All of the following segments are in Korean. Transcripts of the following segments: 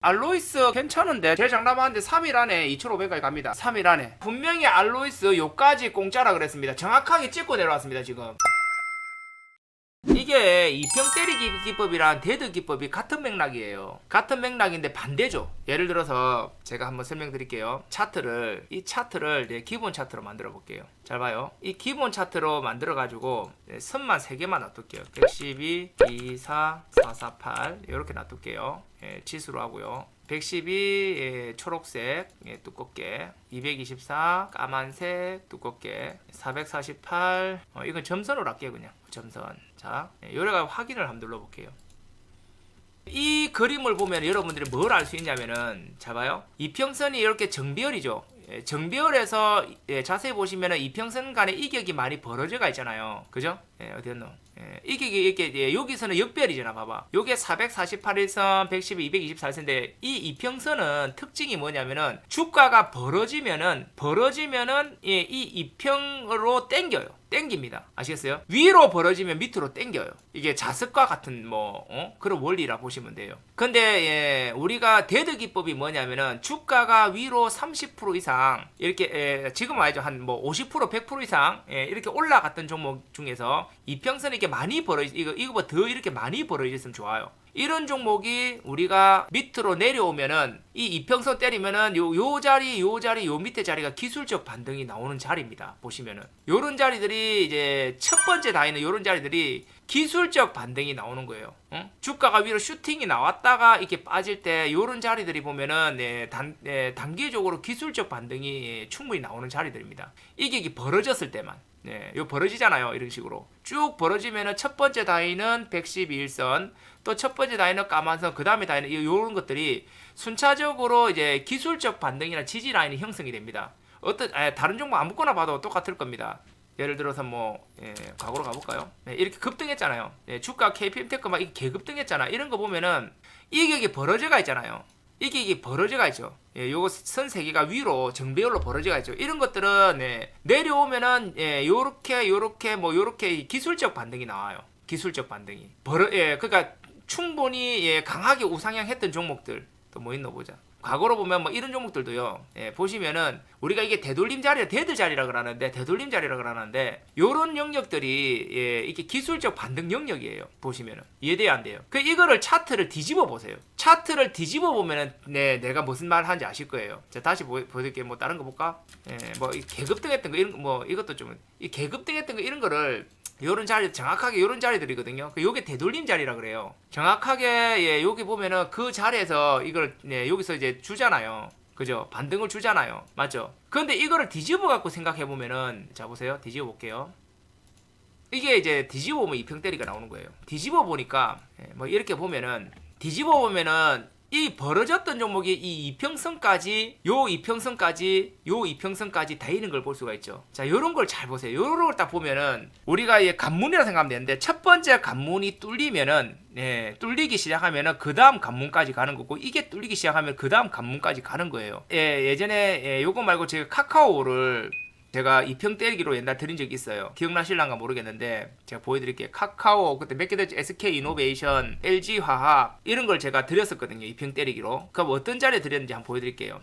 알로이스 괜찮은데 제 장담하는데 3일 안에 2,500까지 갑니다. 3일 안에. 분명히 알로이스 요까지 공짜라 그랬습니다. 정확하게 찍고 내려왔습니다 지금 이게 이평 때리기 기법이랑 데드 기법이 같은 맥락이에요. 같은 맥락인데 반대죠. 예를 들어서 제가 한번 설명드릴게요. 차트를 이 차트를 이제 기본 차트로 만들어 볼게요. 잘 봐요. 이 기본 차트로 만들어 가지고 선만 3개만 놔둘게요. 112, 24, 448 이렇게 놔둘게요. 예, 치수로 하고요. 112 예, 초록색 예, 두껍게. 224 까만색 두껍게. 448 어, 이건 점선으로 할게요 그냥. 점선. 자 예, 요래가 확인을 한번 눌러볼게요. 이 그림을 보면 여러분들이 뭘 알 수 있냐면은 잡아요. 이평선이 이렇게 정비열이죠. 예, 정비열에서 예, 자세히 보시면은 이평선 간의 이격이 많이 벌어져가 있잖아요. 그죠? 예, 어디였노? 예, 이격이 이렇게 예, 여기서는 역별이잖아 봐봐. 요게 448일선 112 224일선인데 이 이평선은 특징이 뭐냐면은 주가가 벌어지면은 벌어지면은 예, 이 이평으로 땡겨요 땡깁니다. 아시겠어요? 위로 벌어지면 밑으로 땡겨요. 이게 자습과 같은 뭐 어? 그런 원리라 보시면 돼요. 근데 예, 우리가 데드 기법이 뭐냐면은 주가가 위로 30% 이상 이렇게 예, 지금 알죠? 한 뭐 50% 100% 이상 예, 이렇게 올라갔던 종목 중에서 이평선이 이렇게 많이 벌어지 이거 이거보다 더 이렇게 많이 벌어졌으면 좋아요 이런 종목이 우리가 밑으로 내려오면은 이 이평선 때리면은 요, 요 자리 요 자리 요 밑에 자리가 기술적 반등이 나오는 자리입니다. 보시면은. 요런 자리들이 이제 첫 번째 다이는 요런 자리들이 기술적 반등이 나오는 거예요. 어? 주가가 위로 슈팅이 나왔다가 이렇게 빠질 때 요런 자리들이 보면은 네, 단, 네, 단기적으로 기술적 반등이 충분히 나오는 자리들입니다. 이게 벌어졌을 때만 네, 요 벌어지잖아요. 이런 식으로. 쭉 벌어지면은 첫 번째 다이는 111선, 또 첫 번째 다이는 까만 선, 그 다음에 다이는 이- 요런 것들이 순차적으로 이제 기술적 반등이나 지지 라인이 형성이 됩니다. 어떤, 아, 다른 종목 아무거나 봐도 똑같을 겁니다. 예를 들어서 뭐, 예, 과거로 가볼까요? 네, 이렇게 급등했잖아요. 예, 주가 KPM 테크 막 개급등했잖아. 이런 거 보면은 이격이 벌어져가 있잖아요. 이게 이게 벌어져가 있죠. 예, 요거 선 세 개가 위로 정배열로 벌어져가 있죠. 이런 것들은 예, 내려오면은 예, 요렇게 요렇게 뭐 요렇게 기술적 반등이 나와요. 기술적 반등이. 벌어 예, 그러니까 충분히 예, 강하게 우상향했던 종목들 또 뭐 있나 보자. 과거로 보면 뭐 이런 종목들도요. 예, 보시면은 우리가 이게 되돌림 자리, 데드 자리라 그러는데 되돌림 자리라 그러는데 요런 영역들이 예, 이게 기술적 반등 영역이에요. 보시면은 이해돼야 안 돼요. 그 이거를 차트를 뒤집어 보세요. 차트를 뒤집어 보면은 네, 내가 무슨 말 하는지 아실 거예요. 자, 다시 보, 보여드릴게요. 뭐 다른 거 볼까? 예, 뭐이 계급 등했던 거 이런 거, 뭐 이것도 좀이 계급 등했던 거 이런 거를 요런 자리 정확하게 요런 자리들이거든요. 그 요게 되돌림 자리라 그래요. 정확하게 예, 여기 보면은 그 자리에서 이걸 예, 여기서 이제 주잖아요. 그죠? 반등을 주잖아요. 맞죠? 그런데 이거를 뒤집어 갖고 생각해 보면은 자 보세요. 뒤집어 볼게요. 이게 이제 뒤집어 보면 이평대리가 나오는 거예요. 뒤집어 보니까 예, 뭐 이렇게 보면은 뒤집어 보면은 이 벌어졌던 종목이 이 이평선까지 요 이평선까지 요 이평선까지 다 있는 걸 볼 수가 있죠. 자, 요런 걸 잘 보세요. 요런 걸 딱 보면은 우리가 이 관문이라 생각하면 되는데 첫 번째 관문이 뚫리면은 예, 뚫리기 시작하면은 그 다음 관문까지 가는 거고 이게 뚫리기 시작하면 그 다음 관문까지 가는 거예요. 예, 예전에 예, 요거 말고 제가 카카오를 제가 이평 때리기로 옛날 드린 적이 있어요. 기억나실란가 모르겠는데 제가 보여드릴게요. 카카오 그때 몇 개 됐죠? SK 이노베이션, LG 화학 이런 걸 제가 드렸었거든요. 이평 때리기로. 그럼 어떤 자리에 드렸는지 한번 보여드릴게요.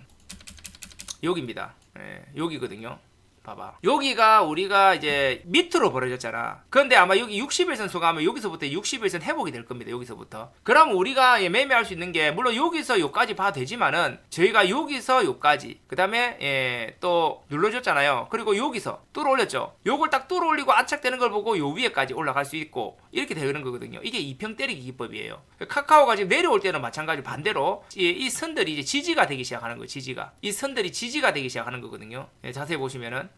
여기입니다. 예, 여기거든요. 봐봐. 여기가 우리가 이제 밑으로 벌어졌잖아. 그런데 아마 여기 60일선 수가하면 여기서부터 60일선 회복이 될 겁니다. 여기서부터. 그럼 우리가 예, 매매할 수 있는 게 물론 여기서 요까지 봐도 되지만은 저희가 여기서 요까지 그 다음에 예, 또 눌러줬잖아요. 그리고 여기서 뚫어 올렸죠. 요걸 딱 뚫어 올리고 안착되는 걸 보고 요 위에까지 올라갈 수 있고 이렇게 되는 거거든요. 이게 이평 때리기 기법이에요. 카카오가 지금 내려올 때는 마찬가지 반대로 이, 이 선들이 이제 지지가 되기 시작하는 거예요. 지지가 이 선들이 지지가 되기 시작하는 거거든요. 예, 자세히 보시면은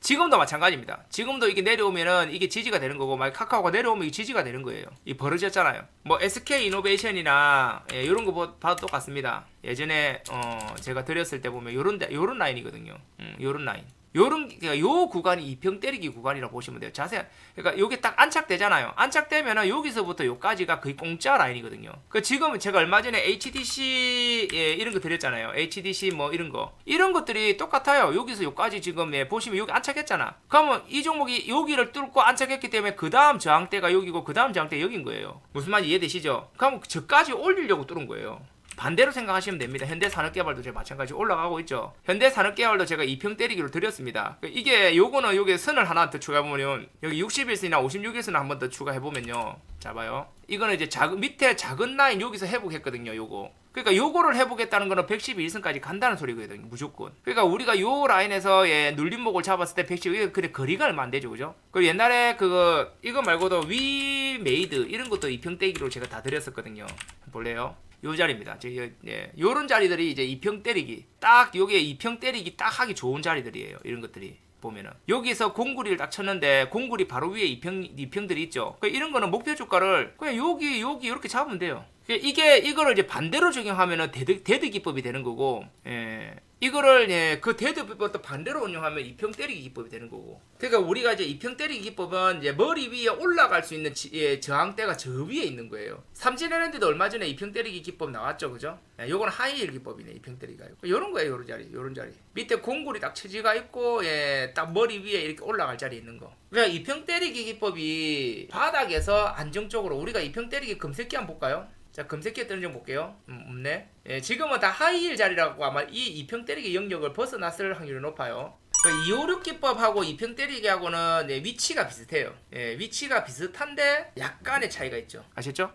지금도 마찬가지입니다. 지금도 이게 내려오면은 이게 지지가 되는 거고, 막 카카오가 내려오면 이게 지지가 되는 거예요. 이 벌어졌잖아요. 뭐 SK 이노베이션이나 예, 이런 거 보- 봐도 똑같습니다. 예전에 어, 제가 드렸을 때 보면 요런 데- 요런 라인이거든요. 음, 요런 라인. 요런 그러니까 요 구간이 이평 때리기 구간이라고 보시면 돼요. 자세 그러니까 요게 딱 안착되잖아요. 안착되면은 여기서부터 요까지가 거의 공짜 라인이거든요. 그 지금은 제가 얼마 전에 HDC 예, 이런 거 드렸잖아요. HDC 뭐 이런 거 이런 것들이 똑같아요. 여기서 요까지 지금 예, 보시면 여기 안착했잖아. 그러면 이 종목이 여기를 뚫고 안착했기 때문에 그 다음 저항대가 여기고 그 다음 저항대 여긴 거예요. 무슨 말인지 이해되시죠? 그러면 저까지 올리려고 뚫은 거예요. 반대로 생각하시면 됩니다. 현대산업개발도 제가 마찬가지 올라가고 있죠. 현대산업개발도 제가 2평 때리기로 드렸습니다. 그 이게 요거는 요게 선을 하나 더 추가해보면 여기 60일선이나 56일선 한번 더 추가해보면요. 자 봐요. 이거는 이제 작은 밑에 작은 라인 여기서 회복했거든요. 요거. 그러니까 요거를 회복했다는 거는 112일선까지 간다는 소리거든요. 무조건. 그러니까 우리가 요 라인에서 예, 눌림목을 잡았을 때 112, 근데 거리가 얼마 안 되죠. 그죠? 그리고 옛날에 그거 이거 말고도 위 메이드 이런 것도 2평 때기로 제가 다 드렸었거든요. 볼래요? 요 자리입니다. 저, 요, 예. 요런 자리들이 이제 2평 때리기. 딱 요게 2평 때리기 딱 하기 좋은 자리들이에요. 이런 것들이. 보면은 여기서 공구리를 딱 쳤는데 공구리 바로 위에 2평 2평들이 있죠. 그 이런 거는 목표 주가를 그냥 여기 여기 이렇게 잡으면 돼요. 이게 이거를 이제 반대로 적용하면은 대드, 대드 기법이 되는 거고, 예. 이거를 예, 그 대드 기법도 반대로 운용하면 이평 때리기 기법이 되는 거고. 그러니까 우리가 이제 이평 때리기 기법은 이제 머리 위에 올라갈 수 있는 지, 예, 저항대가 저 위에 있는 거예요. 삼진에는데도 얼마 전에 이평 때리기 기법 나왔죠, 그죠? 예, 요거는 하이힐 기법이네, 이평 때리기가. 요런 거예요, 요런 자리, 요런 자리. 밑에 공굴이 딱 처지가 있고, 예, 딱 머리 위에 이렇게 올라갈 자리 있는 거. 그러니까 이평 때리기 기법이 바닥에서 안정적으로 우리가 이평 때리기 검색기 한번 볼까요? 자 뜨는 좀 볼게요. 음, 없네. 예, 지금은 다 하이힐 자리라고 아마 이 이평 때리기 영역을 벗어났을 확률이 높아요. 그러니까 256 기법하고 이평 때리기하고는 예, 위치가 비슷해요. 예, 위치가 비슷한데 약간의 차이가 있죠. 아셨죠?